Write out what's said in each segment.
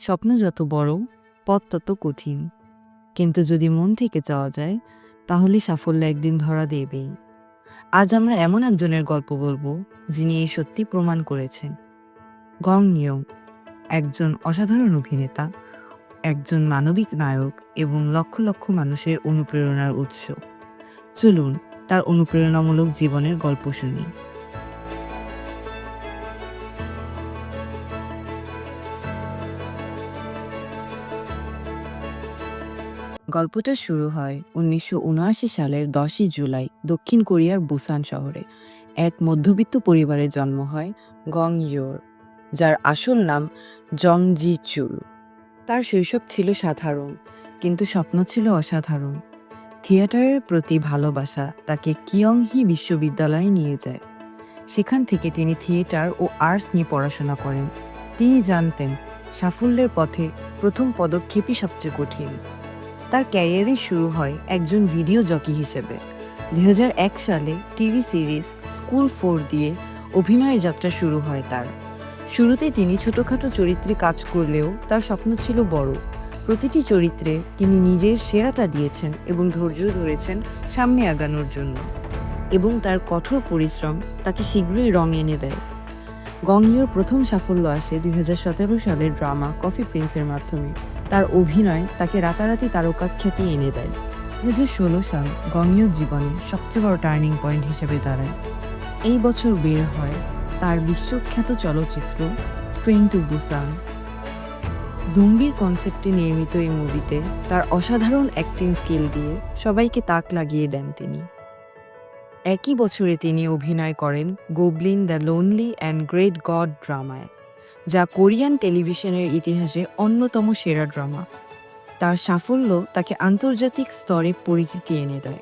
স্বপ্ন যত বড়, পথ তত কঠিন। কিন্তু যদি মন থেকে চাওয়া যায়, তাহলে সাফল্য একদিন ধরা দেবেই। আজ আমরা এমন একজনের গল্প বলব, যিনি এই সত্যি প্রমাণ করেছেন। গং নিয়ং একজন অসাধারণ অভিনেতা, একজন মানবিক নায়ক এবং লক্ষ লক্ষ মানুষের অনুপ্রেরণার উৎস। চলুন তার অনুপ্রেরণামূলক জীবনের গল্প শুনি। গল্পটা শুরু হয় উনিশশো উনআশি সালের দশই জুলাই দক্ষিণ কোরিয়ার বুসান শহরে। এক মধ্যবিত্ত পরিবারে জন্ম হয় গং ইয়োর, যার আসল নাম জং জি চুল। তার শৈশব ছিল সাধারণ, কিন্তু স্বপ্ন ছিল অসাধারণ। থিয়েটারের প্রতি ভালোবাসা তাকে কিয়ংহি বিশ্ববিদ্যালয়ে নিয়ে যায়। সেখান থেকে তিনি থিয়েটার ও আর্টস নিয়ে পড়াশোনা করেন। তিনি জানতেন সাফল্যের পথে প্রথম পদক্ষেপই সবচেয়ে কঠিন। তার ক্যারিয়ারই শুরু হয় একজন ভিডিও জকি হিসেবে। দুই হাজার এক সালে টিভি সিরিজ স্কুল ফোর দিয়ে অভিনয়ের যাত্রা শুরু হয় তার। শুরুতে তিনি ছোটোখাটো চরিত্রে কাজ করলেও তার স্বপ্ন ছিল বড়। প্রতিটি চরিত্রে তিনি নিজের সেরাটা দিয়েছেন এবং ধৈর্য ধরেছেন সামনে আগানোর জন্য। এবং তার কঠোর পরিশ্রম তাকে শীঘ্রই রং এনে দেয়। গংইয়োর প্রথম সাফল্য আসে দুই হাজার সতেরো সালের ড্রামা কফি প্রিন্সের মাধ্যমে। তার অভিনয় তাকে রাতারাতি তারকা খ্যাতি এনে দেয়। দু হাজার ষোলো সাল গংইয়োর জীবনে সবচেয়ে বড় টার্নিং পয়েন্ট হিসেবে দাঁড়ায়। এই বছর বের হয় তার বিশ্বখ্যাত চলচ্চিত্র ট্রেন টু বুসান। জম্বির কনসেপ্টে নির্মিত এই মুভিতে তার অসাধারণ অ্যাক্টিং স্কিল দিয়ে সবাইকে তাক লাগিয়ে দেন তিনি। একই বছরে তিনি অভিনয় করেন goblin the lonely and great god ড্রামায়। যা কোরিয়ান টেলিভিশনের ইতিহাসে অন্যতম সেরা ড্রামা। তার সাফল্য তাকে আন্তর্জাতিক স্তরে পরিচিতি এনে দেয়।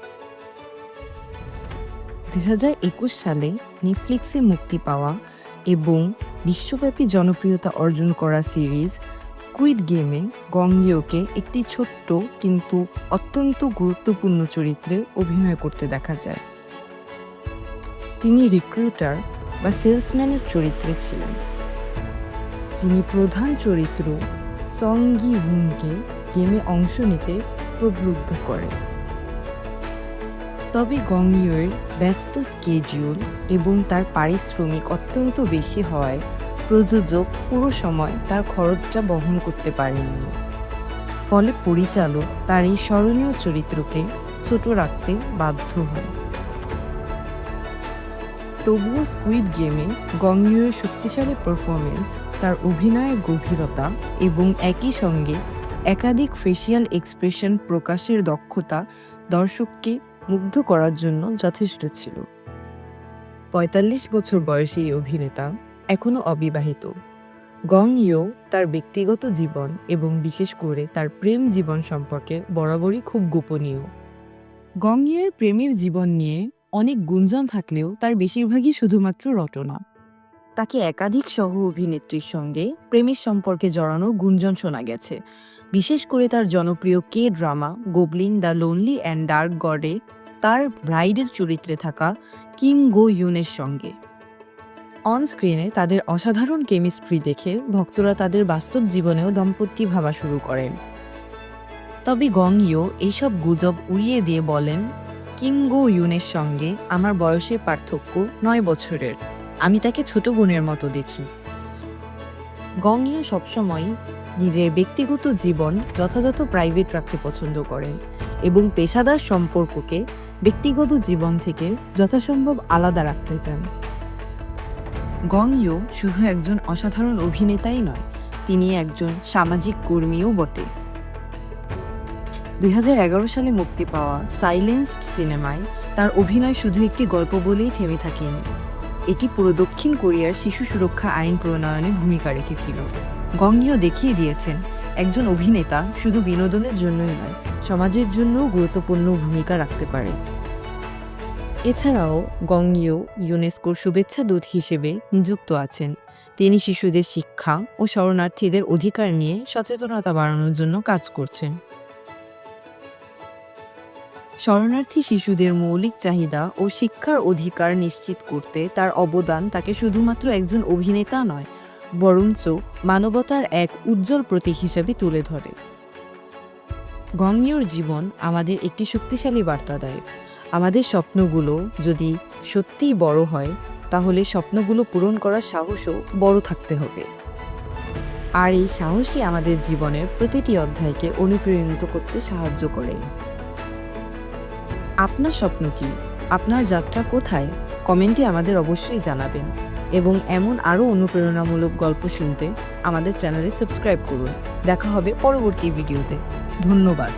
দুই হাজার একুশ সালে নেটফ্লিক্সে মুক্তি পাওয়া এবং বিশ্বব্যাপী জনপ্রিয়তা অর্জন করা সিরিজ স্কুইড গেমে গংগিওকে একটি ছোট্ট কিন্তু অত্যন্ত গুরুত্বপূর্ণ চরিত্রে অভিনয় করতে দেখা যায়। তিনি রিক্রুটার বা সেলসম্যানের চরিত্রে ছিলেন। যিনি প্রধান চরিত্র সঙ্গি হুমকে গেমে অংশ নিতে প্রবলুব্ধ করে। তবে গংইয়ের ব্যস্ত স্কেডিউল এবং তার পারিশ্রমিক অত্যন্ত বেশি হওয়ায় প্রযোজক পুরো সময় তার খরচটা বহন করতে পারেননি। ফলে পরিচালক তার এই স্মরণীয় চরিত্রকে ছোট রাখতে বাধ্য হন। তবুও স্কুইড গেমে গংইয়ের শক্তিশালী পারফরমেন্স তার অভিনয়ের গভীরতা এবং একই সঙ্গে একাধিক ফেসিয়াল এক্সপ্রেশন প্রকাশের দক্ষতা দর্শককে মুগ্ধ করার জন্য যথেষ্ট ছিল। পঁয়তাল্লিশ বছর বয়সী এই অভিনেতা এখনও অবিবাহিত। গং ইয়ো তার ব্যক্তিগত জীবন এবং বিশেষ করে তার প্রেম জীবন সম্পর্কে বরাবরই খুব গোপনীয়। গং ইয়ের প্রেমের জীবন নিয়ে অনেক গুঞ্জন থাকলেও তার বেশিরভাগই শুধুমাত্র রটনা। তাকে একাধিক সহ অভিনেত্রীর সঙ্গে প্রেমের সম্পর্কে জড়ানোর গুঞ্জন শোনা গেছে। বিশেষ করে তার জনপ্রিয় K drama goblin, the lonely and dark গডে, তার ব্রাইডের চরিত্রে থাকা কিম গো ইউনের সঙ্গে। অন স্ক্রিনে তাদের অসাধারণ কেমিস্ট্রি দেখে ভক্তরা তাদের বাস্তব জীবনেও দম্পতি ভাবা শুরু করেন। তবে গং ইও এইসব গুজব উড়িয়ে দিয়ে বলেন কিম গো ইউনের সঙ্গে আমার বয়সের পার্থক্য নয় বছরের। আমি তাকে ছোট বোনের মতো দেখি। গং ইও সবসময় নিজের ব্যক্তিগত জীবন যথাযথ প্রাইভেট রাখতে পছন্দ করেন এবং পেশাদার সম্পর্ককে ব্যক্তিগত জীবন থেকে যথাসম্ভব আলাদা রাখতে চান। গং ইও শুধু একজন অসাধারণ অভিনেতাই নয়, তিনি একজন সামাজিক কর্মীও বটে। দুই হাজার এগারো সালে মুক্তি পাওয়া সাইলেন্সড সিনেমায় তার অভিনয় শুধু একটি গল্প বলেই থেমে থাকেনি। এটি পুরো দক্ষিণ কোরিয়ার শিশু সুরক্ষা আইন প্রণয়নে ভূমিকা রেখেছিল। গংইও দেখিয়ে দিয়েছেন, একজন অভিনেতা শুধু বিনোদনের জন্যই নয়, সমাজের জন্যও গুরুত্বপূর্ণ ভূমিকা রাখতে পারে। এছাড়াও গংইও ইউনেস্কোর শুভেচ্ছা দূত হিসেবে নিযুক্ত আছেন। তিনি শিশুদের শিক্ষা ও শরণার্থীদের অধিকার নিয়ে সচেতনতা বাড়ানোর জন্য কাজ করছেন। শরণার্থী শিশুদের মৌলিক চাহিদা ও শিক্ষার অধিকার নিশ্চিত করতে তার অবদান তাকে শুধুমাত্র একজন অভিনেতা নয়, বরঞ্চ মানবতার এক উজ্জ্বল প্রতীক হিসেবে তুলে ধরে। গংইউর জীবন আমাদের একটি শক্তিশালী বার্তা দেয়। আমাদের স্বপ্নগুলো যদি সত্যিই বড় হয়, তাহলে স্বপ্নগুলো পূরণ করার সাহসও বড় থাকতে হবে। আর এই সাহসই আমাদের জীবনের প্রতিটি অধ্যায়কে অনুপ্রাণিত করতে সাহায্য করে। আপনার স্বপ্ন কি? আপনার যাত্রা কোথায়? কমেন্টে আমাদের অবশ্যই জানাবেন। এবং এমন আরও অনুপ্রেরণামূলক গল্প শুনতে আমাদের চ্যানেলে সাবস্ক্রাইব করুন। দেখা হবে পরবর্তী ভিডিওতে। ধন্যবাদ।